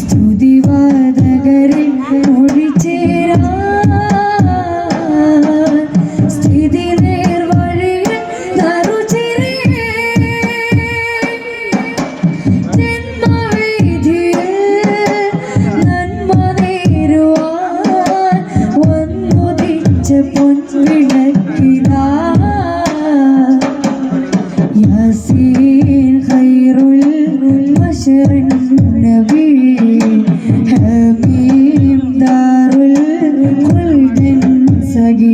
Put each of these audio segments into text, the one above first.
സ്തുതിവാദകരെ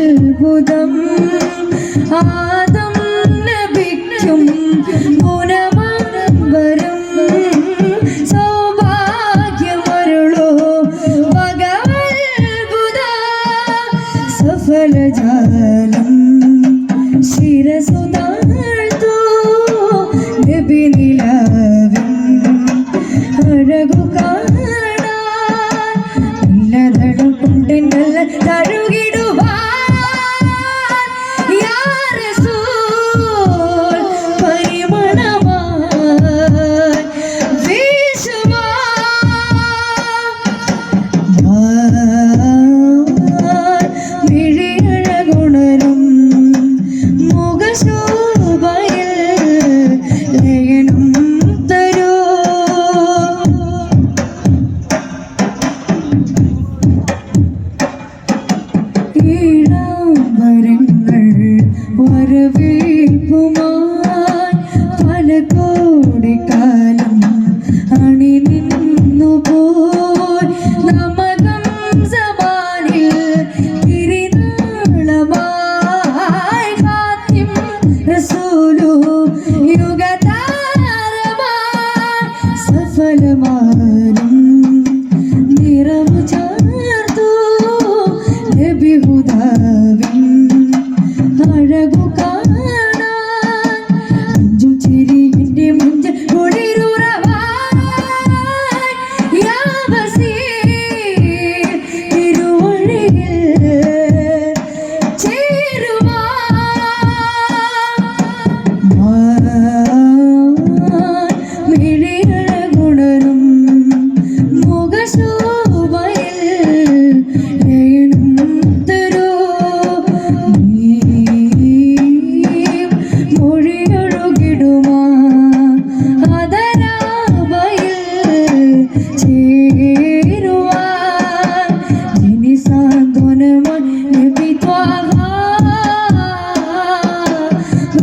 ജഗതത്ഭുതം ആദം ലഭിക്കും കാണാൻ ഉള്ളതടം നല്ല തഴുകിടുവാൻ സഫലമായി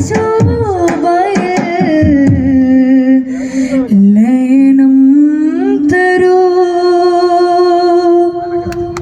so